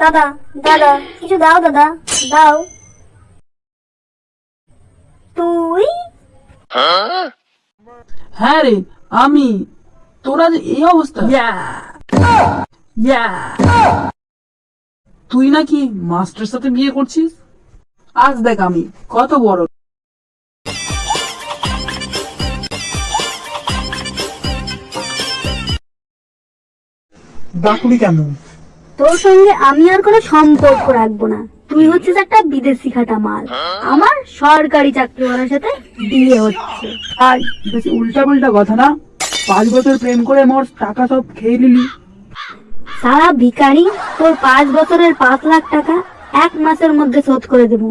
দাদা দাদা কিছু দাও দাদা দাও। তুই? হ্যাঁ রে আমি। তোরা যে এই অবস্থা। তুই নাকি মাস্টারের সাথে বিয়ে করছিস? আজ দেখ আমি কত বড়। ডাকলি কেন? তোর সঙ্গে আমি আর কোনো সম্পর্ক রাখব না। তুই হচ্ছিস একটা বিদেশি খাটা মাল। আমার সরকারি চাকরিওয়ালার সাথে বিয়ে হচ্ছে। আর বেশি উল্টা পাল্টা কথা না। পাঁচ বছর প্রেম করে মোর টাকা সব খেয়ে নিলি। সারা ভিখারি তোর পাঁচ বছরের পাঁচ লাখ টাকা এক মাসের মধ্যে শোধ করে দেব।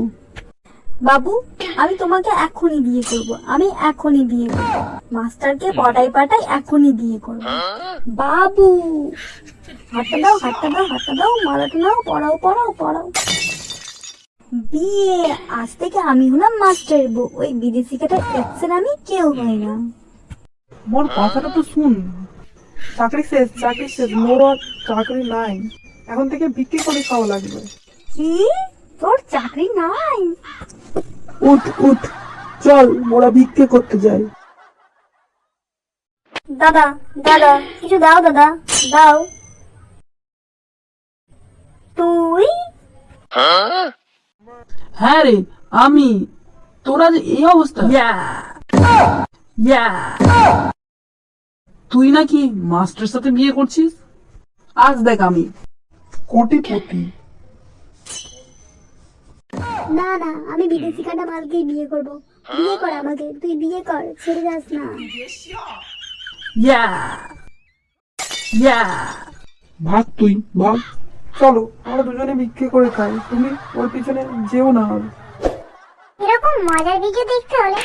বাবু আমি তোমাকে এখনই বিয়ে করব। আমি এখনই বিয়ে করব। মাস্টারকে পটাই পাটাই এখনই বিয়ে করব। বাবু! হাতটা দাও হাতটা দাও হাতটা দাও মালাটা নাও পড়াও পড়াও পড়াও। বিয়ে আজ থেকে আমি হলাম মাস্টার বউ। ওই বিদেশি কাটা এক্সের আমি কেউ হই না। মোর কথাটা তো শুন। চাকরি শেষ চাকরি শেষ মোর চাকরি নাই। এখন থেকে বিক্রি করে খাওয়া লাগবে। কি? তোর চাকরি নাই? উঠ উঠ চল মোরা বিক্রি করতে যাই। দাদা দাদা কিছু দাও দাদা। দাও তুই হ্যাঁ রে আমি তোরা যে এই অবস্থা? তুই নাকি মাস্টারের সাথে বিয়ে করছিস? আজ দেখ আমি। কোটিপতি। না না আমি বিদেশি কাটা মালকেই বিয়ে করব। বিয়ে কর আমাকে তুই বিয়ে কর ছেড়ে যাস না। ইয়া। ইয়া। ভাগ তুই ভাগ। চলো, আমরা দুজনে ভিক্ষে করে খাই। তুমি ওর পিছনে যেও না আর। এরকম মজার ভিডিও দেখতে হলে